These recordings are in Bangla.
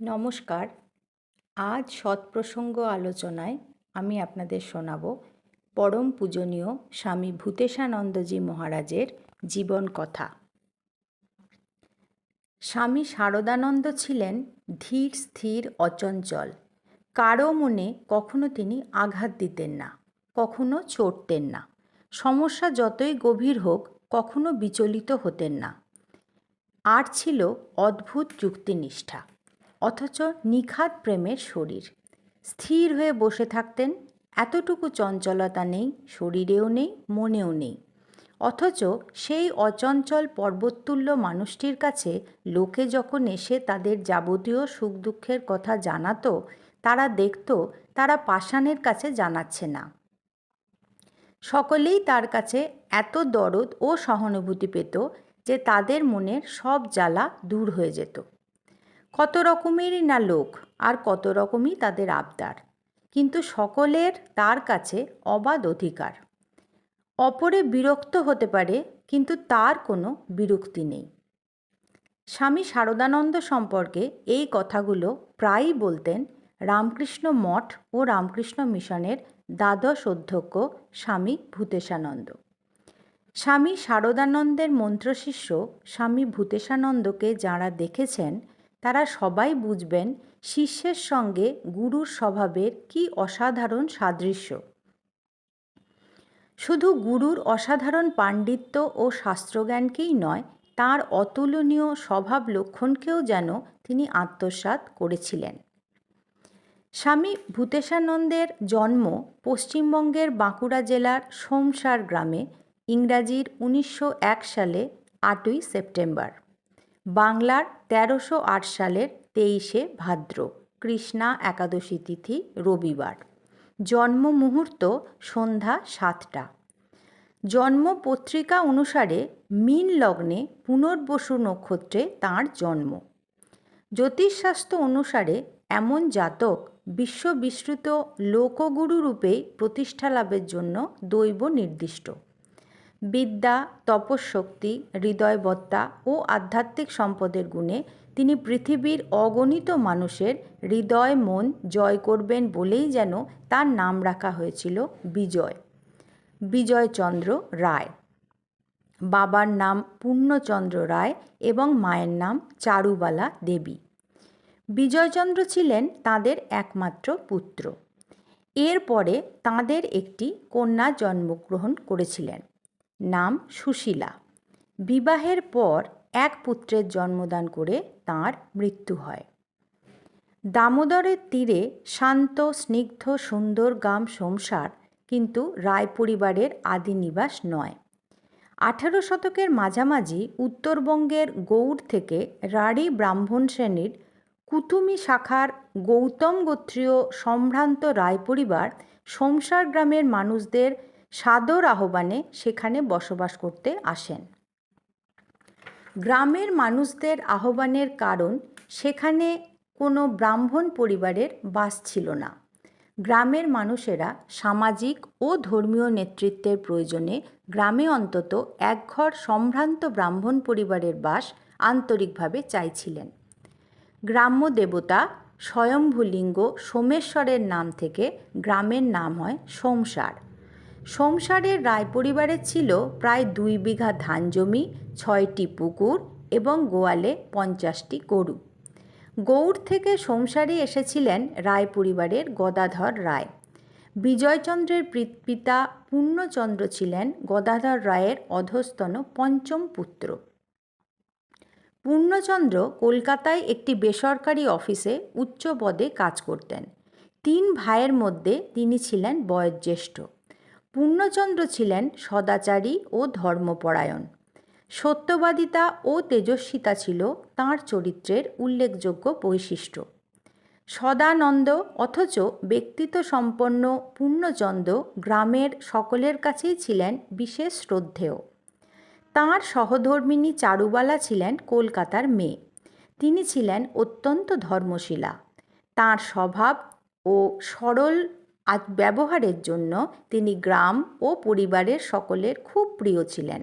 নমস্কার। আজ সৎপ্রসঙ্গ আলোচনায় আমি আপনাদের শোনাব পরম পূজনীয় স্বামী ভূতেশানন্দজি মহারাজের জীবন কথা। স্বামী শারদানন্দ ছিলেন ধীর, স্থির, অচঞ্চল। কারও মনে কখনো তিনি আঘাত দিতেন না, কখনো চড়তেন না। সমস্যা যতই গভীর হোক, কখনো বিচলিত হতেন না। আর ছিল অদ্ভুত যুক্তিনিষ্ঠা। অথচ নিখাদ প্রেমের শরীর। স্থির হয়ে বসে থাকতেন, এতটুকু চঞ্চলতা নেই, শরীরেও নেই, মনেও নেই। অথচ সেই অচঞ্চল পর্বততুল্য মানুষটির কাছে লোকে যখন এসে তাদের যাবতীয় সুখ দুঃখের কথা জানাতো, তারা দেখত তারা পাষাণের কাছে জানাচ্ছে না। সকলেই তার কাছে এত দরদ ও সহানুভূতি পেত যে তাদের মনের সব জ্বালা দূর হয়ে যেত। কত রকমেরই না লোক আর কত রকমই তাদের আবদার। কিন্তু সকলের তার কাছে অবাধ অধিকার। অপরে বিরক্ত হতে পারে, কিন্তু তার কোনো বিরক্তি নেই। স্বামী শারদানন্দ সম্পর্কে এই কথাগুলো প্রায়ই বলতেন রামকৃষ্ণ মঠ ও রামকৃষ্ণ মিশনের দ্বাদশ অধ্যক্ষ স্বামী ভূতেশানন্দ। স্বামী শারদানন্দের মন্ত্রশিষ্য স্বামী ভূতেশানন্দকে যাঁরা দেখেছেন তারা সবাই বুঝবেন শিষ্যের সঙ্গে গুরুর স্বভাবের কি অসাধারণ সাদৃশ্য। শুধু গুরুর অসাধারণ পাণ্ডিত্য ও শাস্ত্রজ্ঞানকেই নয়, তার অতুলনীয় স্বভাব লক্ষণকেও যেন তিনি আত্মসাৎ করেছিলেন। স্বামী ভূতেশানন্দের জন্ম পশ্চিমবঙ্গের বাঁকুড়া জেলার সোমসার গ্রামে, ইংরাজির উনিশশো এক সালে আটই সেপ্টেম্বর। বাংলার তেরোশো আট সালের তেইশে ভাদ্র, কৃষ্ণা একাদশী তিথি, রবিবার। জন্ম মুহূর্ত সন্ধ্যা সাতটা। জন্ম পত্রিকা অনুসারে মিন লগ্নে পুনর্বসু নক্ষত্রে তাঁর জন্ম। জ্যোতিষশাস্ত্র অনুসারে এমন জাতক বিশ্ববিশ্রুত লোকগুরু রূপে প্রতিষ্ঠা লাভের জন্য দৈব নির্দিষ্ট। বিদ্যা তপশক্তি হৃদয়বত্তা ও আধ্যাত্মিক সম্পদের গুণে তিনি পৃথিবীর অগণিত মানুষের হৃদয়, মন জয় করবেন বলেই যেন তার নাম রাখা হয়েছিল বিজয়। বিজয়চন্দ্র রায়। বাবার নাম পূর্ণচন্দ্র রায় এবং মায়ের নাম চারুবালা দেবী। বিজয়চন্দ্র ছিলেন তাদের একমাত্র পুত্র। এরপরে তাঁদের একটি কন্যা জন্মগ্রহণ করেছিলেন। নাম সুশীলা। বিবাহের পর এক পুত্রের জন্মদান করে তাঁর মৃত্যু হয়। দামোদরের তীরে শান্ত, স্নিগ্ধ, সুন্দর গ্রাম সংসার কিন্তু রায় পরিবারের আদি নিবাস নয়। আঠারো শতকের মাঝামাঝি উত্তরবঙ্গের গৌড় থেকে রাঢ়ী ব্রাহ্মণ শ্রেণির কুতুমি শাখার গৌতম গোত্রীয় সম্ভ্রান্ত রায় পরিবার সংসার গ্রামের মানুষদের সাদর আহ্বানে সেখানে বসবাস করতে আসেন। গ্রামের মানুষদের আহ্বানের কারণ, সেখানে কোনো ব্রাহ্মণ পরিবারের বাস ছিল না। গ্রামের মানুষেরা সামাজিক ও ধর্মীয় নেতৃত্বের প্রয়োজনে গ্রামে অন্তত একঘর সম্ভ্রান্ত ব্রাহ্মণ পরিবারের বাস আন্তরিকভাবে চাইছিলেন। গ্রাম্য দেবতা স্বয়ম্ভুলিঙ্গ সোমেশ্বরের নাম থেকে গ্রামের নাম হয় সোমসার। সংসারের রায় পরিবারের ছিল প্রায় দুই বিঘা ধান জমি, ছয়টি পুকুর এবং গোয়ালে পঞ্চাশটি গরু। গৌড় থেকে সংসারে এসেছিলেন রায় পরিবারের গদাধর রায়। বিজয়চন্দ্রের পিতা পূর্ণচন্দ্র ছিলেন গদাধর রায়ের অধস্তন পঞ্চম পুত্র। পূর্ণচন্দ্র কলকাতায় একটি বেসরকারি অফিসে উচ্চ পদে কাজ করতেন। তিন ভাইয়ের মধ্যে তিনি ছিলেন বয়োজ্যেষ্ঠ। পূর্ণচন্দ্র ছিলেন সদাচারী ও ধর্মপরায়ণ। সত্যবাদিতা ও তেজস্বিতা ছিল তাঁর চরিত্রের উল্লেখযোগ্য বৈশিষ্ট্য। সদানন্দ অথচ ব্যক্তিত্ব সম্পন্ন পূর্ণচন্দ্র গ্রামের সকলের কাছেই ছিলেন বিশেষ শ্রদ্ধেয়। তাঁর সহধর্মিনী চারুবালা ছিলেন কলকাতার মেয়ে। তিনি ছিলেন অত্যন্ত ধর্মশীলা। তাঁর স্বভাব ও সরল আজ ব্যবহারের জন্য তিনি গ্রাম ও পরিবারের সকলের খুব প্রিয় ছিলেন।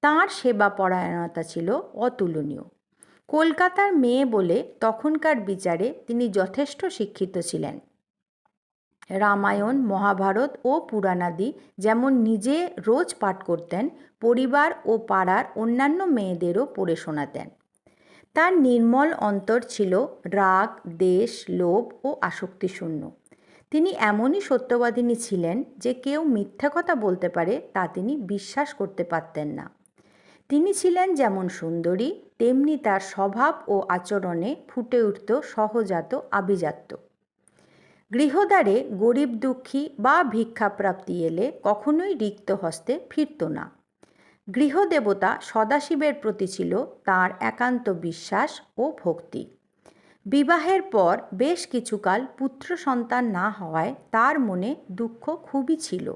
তাঁর সেবা পরায়ণতা ছিল অতুলনীয়। কলকাতার মেয়ে বলে তখনকার বিচারে তিনি যথেষ্ট শিক্ষিত ছিলেন। রামায়ণ, মহাভারত ও পুরাণাদি যেমন নিজে রোজ পাঠ করতেন, পরিবার ও পাড়ার অন্যান্য মেয়েদেরও পড়ে শোনাতেন। তার নির্মল অন্তর ছিল রাগ, দেশ, লোভ ও আসক্তিশূন্য। তিনি এমনই সত্যবাদিনী ছিলেন যে কেউ মিথ্যা কথা বলতে পারে তা তিনি বিশ্বাস করতে পারতেন না। তিনি ছিলেন যেমন সুন্দরী, তেমনি তার স্বভাব ও আচরণে ফুটে উঠত সহজাত আভিজাত্য। গৃহদ্বারে গরিব দুঃখী বা ভিক্ষাপ্রাপ্তি এলে কখনোই রিক্ত হস্তে ফিরত না। গৃহদেবতা সদাশিবের প্রতি ছিল তার একান্ত বিশ্বাস ও ভক্তি। বিবাহের পর বেশ কিছুকাল পুত্র সন্তান না হওয়ায় তার মনে দুঃখ খুবই ছিল।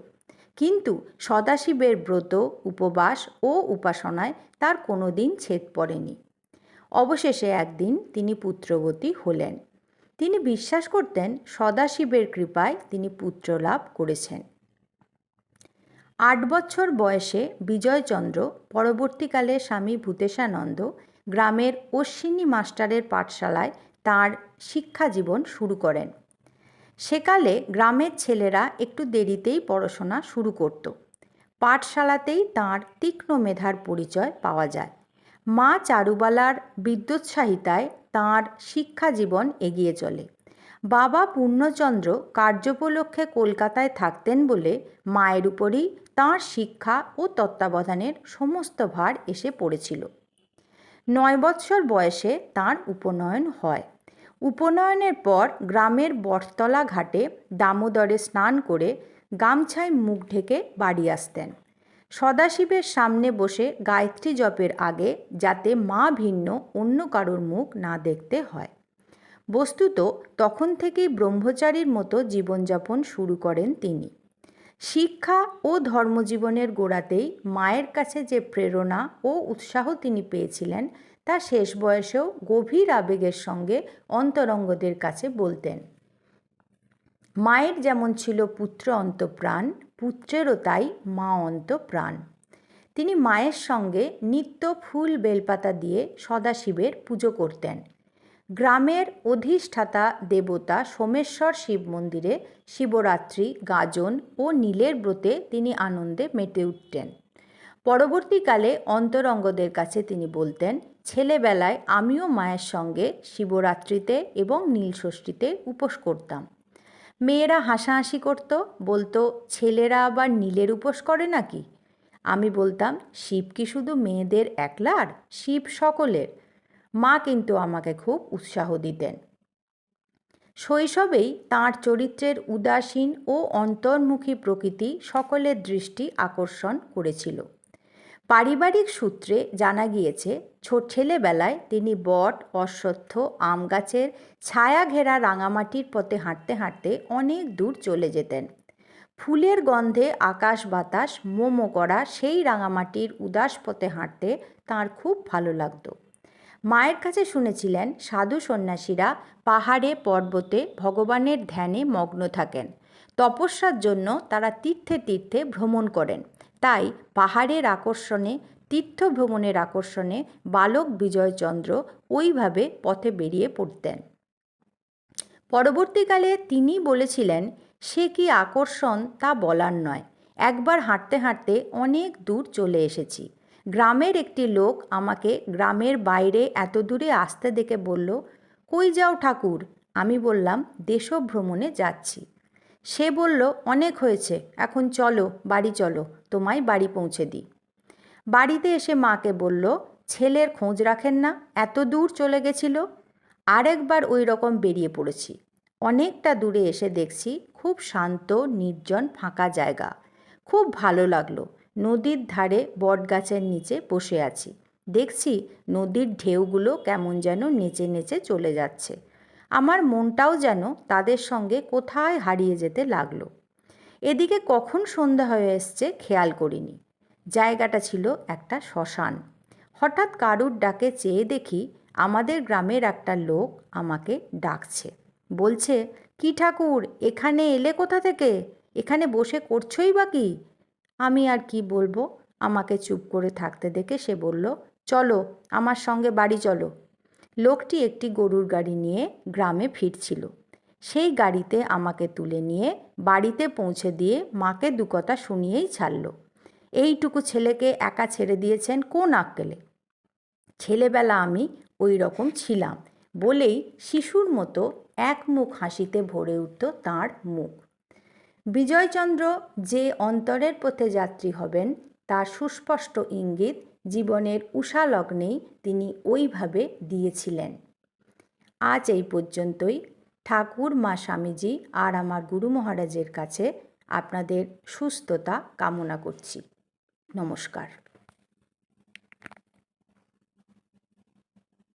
কিন্তু সদাশিবের ব্রত, উপবাস ও উপাসনায় তার কোনো দিন ছেদ পড়েনি। অবশেষে একদিন তিনি পুত্রবতী হলেন। তিনি বিশ্বাস করতেন সদাশিবের কৃপায় তিনি পুত্র লাভ করেছেন। আট বছর বয়সে বিজয়চন্দ্র, পরবর্তীকালে স্বামী ভূতেশানন্দ গ্রামের অশ্বিনী মাস্টারের পাঠশালায় তাঁর শিক্ষা জীবন শুরু করেন। সেকালে গ্রামের ছেলেরা একটু দেরিতেই পড়াশোনা শুরু করত। পাঠশালাতেই তাঁর তীক্ষ্ণ মেধার পরিচয় পাওয়া যায়। মা চারুবালার বিদ্যুৎসাহিতায় তাঁর শিক্ষা জীবন এগিয়ে চলে। বাবা পূর্ণচন্দ্র কার্যোপলক্ষে কলকাতায় থাকতেন বলে মায়ের উপরই তাঁর শিক্ষা ও তত্ত্বাবধানের সমস্ত ভার এসে পড়েছিল। নয় বৎসর বয়সে তাঁর উপনয়ন হয়। উপনয়নের পর গ্রামের বটতলা ঘাটে দামোদরে স্নান করে গামছায় মুখ ঢেকে বাড়ি আসতেন। সদাশিবের সামনে বসে গায়ত্রী জপের আগে যাতে মা ভিন্ন অন্য কারোর মুখ না দেখতে হয়। বস্তুত তখন থেকেই ব্রহ্মচারীর মতো জীবনযাপন শুরু করেন তিনি। শিক্ষা ও ধর্মজীবনের গোড়াতেই মায়ের কাছে যে প্রেরণা ও উৎসাহ তিনি পেয়েছিলেন তা শেষ বয়সেও গভীর আবেগের সঙ্গে অন্তরঙ্গদের কাছে বলতেন। মায়ের যেমন ছিল পুত্র অন্তপ্রাণ, পুত্রেরও তাই মা অন্তপ্রাণ। তিনি মায়ের সঙ্গে নিত্য ফুল বেলপাতা দিয়ে সদাশিবের পুজো করতেন। গ্রামের অধিষ্ঠাতা দেবতা সোমেশ্বর শিব মন্দিরে শিবরাত্রি, গাজন ও নীলের ব্রতে তিনি আনন্দে মেতে উঠতেন। পরবর্তীকালে অন্তরঙ্গদের কাছে তিনি বলতেন ছেলেবেলায় আমিও মায়ের সঙ্গে শিবরাত্রিতে এবং নীলষষ্ঠীতে উপোস করতাম। মেয়েরা হাসাহাসি করত, বলতো, ছেলেরা আবার নীলের উপোস করে নাকি? আমি বলতাম, শিব কি শুধু মেয়েদের একলার শিব সকলের? মা কিন্তু আমাকে খুব উৎসাহ দিতেন। শৈশবেই তাঁর চরিত্রের উদাসীন ও অন্তর্মুখী প্রকৃতি সকলের দৃষ্টি আকর্ষণ করেছিল। পারিবারিক সূত্রে জানা গিয়েছে ছোট ছেলেবেলায় তিনি বট, অশ্বত্থ, আম গাছের ছায়া ঘেরা রাঙামাটির পথে হাঁটতে হাঁটতে অনেক দূর চলে যেতেন। ফুলের গন্ধে আকাশ বাতাস, মোমো করা সেই রাঙামাটির উদাস পথে হাঁটতে তাঁর খুব ভালো লাগতো। মায়ের কাছে শুনেছিলেন, সাধু সন্ন্যাসীরা পাহাড়ে, পর্বতে ভগবানের ধ্যানে মগ্ন থাকেন। তপস্যার জন্য তারা তীর্থে তীর্থে ভ্রমণ করেন। তাই পাহাড়ের আকর্ষণে তীর্থ ভ্রমণের আকর্ষণে বালক বিজয়চন্দ্র ওইভাবে পথে বেরিয়ে পড়তেন। পরবর্তীকালে তিনি বলেছিলেন, সে কি আকর্ষণ তা বলার নয়। একবার হাঁটতে হাঁটতে অনেক দূর চলে এসেছি। গ্রামের একটি লোক আমাকে গ্রামের বাইরে এত দূরে আসতে দেখে বলল, কই যাও ঠাকুর? আমি বললাম, দেশভ্রমণে যাচ্ছি। সে বলল, অনেক হয়েছে, এখন চলো, বাড়ি চলো, তোমায় বাড়ি পৌঁছে দিই। বাড়িতে এসে মাকে বলল, ছেলের খোঁজ রাখেন না, এত দূর চলে গেছিল। আরেকবার ওই রকম বেরিয়ে পড়েছি। অনেকটা দূরে এসে দেখছি খুব শান্ত, নির্জন, ফাঁকা জায়গা। খুব ভালো লাগল, নদীর ধারে বটগাছের নিচে বসে আছি। দেখছি নদীর ঢেউগুলো কেমন যেন নেচে নেচে চলে যাচ্ছে। আমার মনটাও যেন তাদের সঙ্গে কোথায় হারিয়ে যেতে লাগল। এদিকে কখন সন্ধ্যা হয়ে এসছে খেয়াল করিনি। জায়গাটা ছিল একটা শ্মশান। হঠাৎ কারুর ডাকে চেয়ে দেখি আমাদের গ্রামের একটা লোক আমাকে ডাকছে। বলছে, কি ঠাকুর, এখানে এলে কোথা থেকে? এখানে বসে করছোই বা কি? আমি আর কি বলব? আমাকে চুপ করে থাকতে দেখে সে বলল, চলো, আমার সঙ্গে বাড়ি চলো। লোকটি একটি গরুর গাড়ি নিয়ে গ্রামে ফিরছিল। সেই গাড়িতে আমাকে তুলে নিয়ে বাড়িতে পৌঁছে দিয়ে মাকে দু কথা শুনিয়েই ছাড়ল। এইটুকু ছেলেকে একা ছেড়ে দিয়েছেন কোন আক্কেলে? ছেলেবেলা আমি ওই রকম ছিলাম, বলেই শিশুর মতো এক মুখ হাসিতে ভরে উঠত তাঁর মুখ। বিজয়চন্দ্র যে অন্তরের পথে যাত্রী হবেন, তার সুস্পষ্ট ইঙ্গিত জীবনের উষা লগ্নেই তিনি ওইভাবে দিয়েছিলেন। আজ এই পর্যন্তই। ঠাকুর, মা স্বামীজি আর আমার গুরু মহারাজের কাছে আপনাদের সুস্থতা কামনা করছি। নমস্কার।